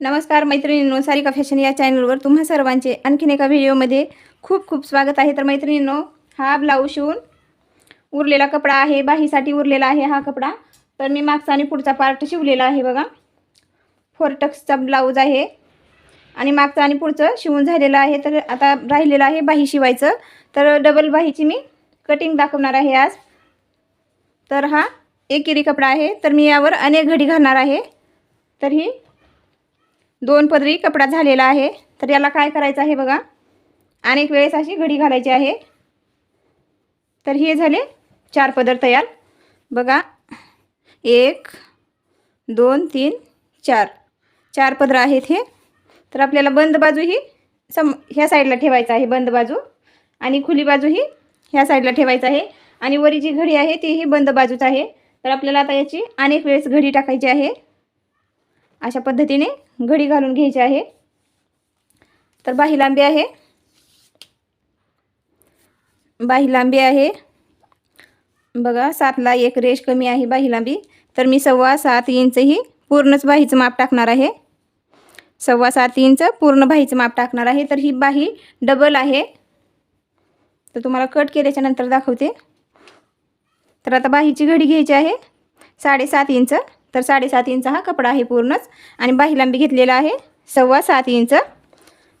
नमस्कार मैत्रिणींनो सारिका फॅशन या चॅनलवर तुम्हा सर्वांचे आणखीन एका व्हिडिओमध्ये खूप खूप स्वागत आहे. तर मैत्रिणींनो हा ब्लाऊज शिवून उरलेला कपडा आहे बाहीसाठी उरलेला आहे हा कपडा. तर मी मागचा आणि पुढचा पार्ट शिवलेला आहे बघा. फोर टक्सचा ब्लाऊज आहे. आणि मागचं आणि पुढचं शिवून झालेलं आहे. तर आता राहिलेलं आहे बाही शिवायचं. तर डबल बाहीची मी कटिंग दाखवणार आहे आज. तर हा एकेरी कपडा आहे. तर मी यावर अनेक घडी घालणार आहे. तर ही दोन पदरी कपडा झालेला आहे. तर याला काय करायचं आहे बघा. अनेक वेळेस अशी घडी घालायची आहे. तर हे झाले चार पदर तयार. बघा. एक दोन तीन चार. चार पदर आहेत हे. तर आपल्याला बंद बाजू ही सम ह्या साईडला ठेवायचं आहे बंद बाजू. आणि खुली बाजू ही ह्या साईडला ठेवायचं आहे. आणि वरी जी घडी आहे ती ही बंद बाजूच आहे. तर आपल्याला आता याची अनेक वेळेस घडी टाकायची आहे. अशा पद्धतीने घडी घालून घ्यायची आहे. तर बाही लांबी आहे. बाही लांबी आहे. बघा सातला एक रेश कमी आहे बाही लांबी. तर मी सव्वा सात इंच ही पूर्णच बाहीचं माप टाकणार आहे. सव्वा सात इंच पूर्ण बाहीचं माप टाकणार आहे. तर ही बाही डबल आहे. तर तुम्हाला कट केल्याच्यानंतर दाखवते. तर आता बाहीची घडी घ्यायची आहे. साडेसात इंच. तर साडेसात इंच हा कपडा आहे पूर्णच. आणि बाही लांबी घेतलेला आहे सव्वा सात इंच.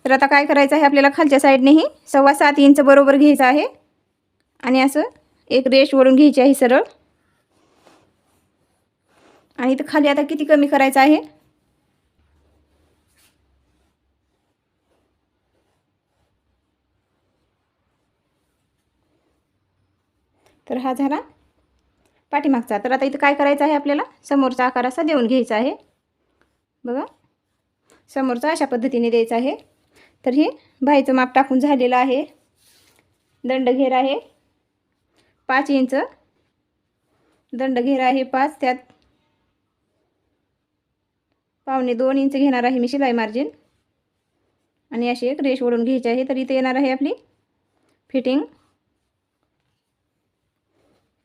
तर आता काय करायचं आहे आपल्याला खालच्या साईडनेही सव्वा सात इंच बरोबर घ्यायचं आहे. आणि असं एक रेश वळून घ्यायची आहे सरळ. आणि इथं खाली आता किती कमी करायचं आहे? तर हा झाला पाठीमागचा. तर आता इथं काय करायचं आहे आपल्याला? समोरचा आकार असा देऊन घ्यायचा आहे. बघा. समोरचा अशा पद्धतीने द्यायचा आहे. तर हे बाहेरचं माप टाकून झालेलं आहे. दंडघेर आहे. पाच इंच. दंडघेर आहे पाच. त्यात पावणे दोन इंच घेणार आहे मी शिलाई मार्जिन. आणि अशी एक रेश ओढून घ्यायची आहे. तर इथे येणार आहे आपली फिटिंग.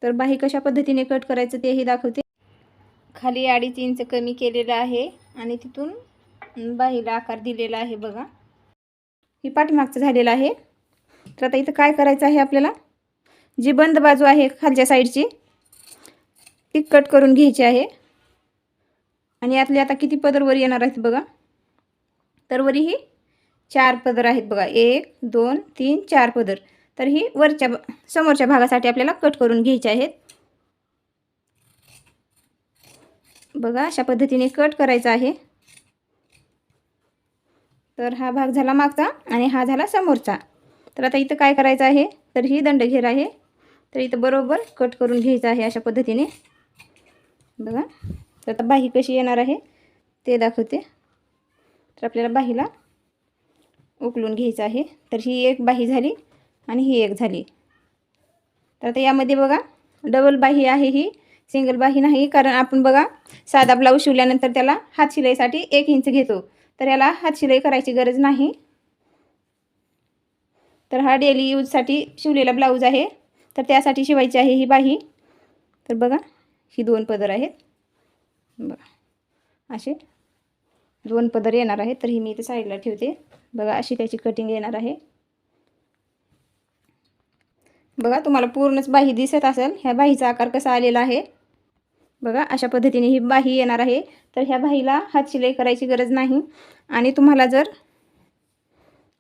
तर बाही कशा पद्धतीने कट करायचं तेही दाखवते. खाली अडीच इंच कमी केलेलं आहे आणि तिथून बाहीला आकार दिलेला आहे बघा. ही पाठीमागचं झालेलं आहे. तर आता इथं काय करायचं आहे आपल्याला? जी बंद बाजू आहे खालच्या साईडची ती कट करून घ्यायची आहे. आणि यातले आता किती पदर वर येणार आहेत बघा? तर वरी ही चार पदर आहेत बघा. एक दोन तीन चार पदर. तर ही वरच्या समोरच्या भागासाठी आपल्याला कट करून घ्यायचे आहेत. बघा अशा पद्धतीने कट करायचा आहे. तर हा भाग झाला मागचा आणि हा झाला समोरचा. तर आता इथं काय करायचं आहे? तर ही दंडघेर आहे. तर इथं बरोबर कट करून घ्यायचं आहे अशा पद्धतीने. बघा तर आता बाही कशी येणार आहे? ते दाखवते. तर आपल्याला बाहीला उकलून घ्यायचं आहे. तर ही एक बाही झाली. आणि ही एक झाली. तर आता यामध्ये बघा डबल बाही आहे ही सिंगल बाही नाही कारण आपण बघा साधा ब्लाऊज शिवल्यानंतर त्याला हात शिलाईसाठी एक इंच घेतो. तर याला हात शिलाई करायची गरज नाही. तर हा डेली यूजसाठी शिवलेला ब्लाऊज आहे. तर त्यासाठी शिवायची आहे ही बाही. तर बघा ही दोन पदर आहेत. बघा असे दोन पदर येणार आहेत. तर ही मी इथे साईडला ठेवते. बघा अशी त्याची कटिंग येणार आहे. बघा तुम्हाला पूर्णच बाही दिसत असेल. ह्या बाहीचा आकार कसा आलेला आहे? बघा अशा पद्धतीने ही बाही येणार आहे. तर ह्या बाहीला हात शिलाई करायची गरज नाही. आणि तुम्हाला जर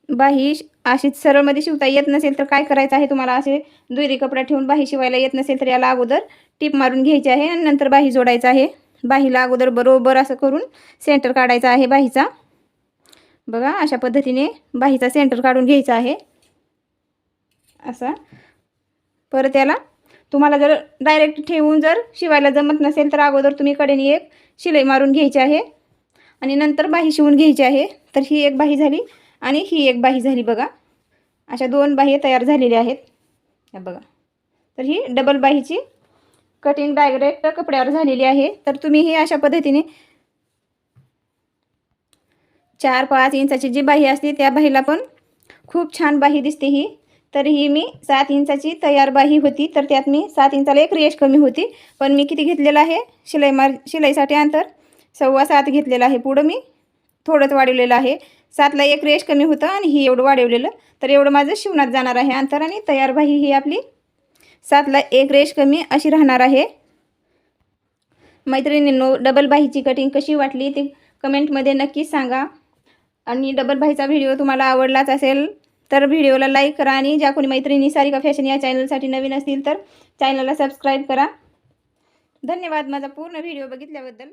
बाही अशीच सरळमध्ये शिवता येत नसेल तर काय करायचं आहे तुम्हाला? असे दुहेरी कपडा ठेवून बाही शिवायला येत नसेल तर याला अगोदर टीप मारून घ्यायची आहे आणि नंतर बाही जोडायचं आहे. बाहीला अगोदर बरोबर असं करून सेंटर काढायचा आहे बाहीचा. बघा अशा पद्धतीने बाहीचा सेंटर काढून घ्यायचा आहे. असा. परत याला. तुम्हाला जर डायरेक्ट ठेवून जर शिवायला जमत नसेल तर अगोदर तुम्ही कडेने एक शिलाई मारून घ्यायची आहे. आणि नंतर बाही शिवून घ्यायची आहे. तर ही एक बाही झाली आणि ही एक बाही झाली बघा. अशा दोन बाही तयार झालेल्या आहेत. बघा. तर ही डबल बाहीची कटिंग डायरेक्ट कपड्यावर झालेली आहे. तर तुम्ही ही अशा पद्धतीने चार पाच इंचाची जी बाही असते त्या बाहीला पण खूप छान बाही दिसते ही. तर ही मी सात इंचाची तयार बाही होती. तर त्यात मी सात इंचाला एक रेश कमी होती. पण मी किती घेतलेलं आहे? शिलाई मार शिलाईसाठी अंतर सव्वा सात घेतलेलं आहे. पुढं मी थोडंच वाढवलेलं आहे. सातला एक रेश कमी होतं आणि ही एवढं वाढवलेलं. तर एवढं माझं शिवणात जाणार आहे. अंतर आणि तयार बाही ही आपली सातला एक रेश कमी अशी राहणार आहे. मैत्रिणींनो डबल बाहीची कटिंग कशी वाटली ते कमेंटमध्ये नक्कीच सांगा. आणि डबल बाहीचा व्हिडिओ तुम्हाला आवडलाच असेल तर व्हिडिओला लाईक करा आणि ज्या कोणी मैत्रिणी सारिका फॅशन या चॅनलसाठी नवीन असतील तर चॅनलला सबस्क्राईब करा. धन्यवाद. माझा पूर्ण व्हिडिओ बघितल्याबद्दल.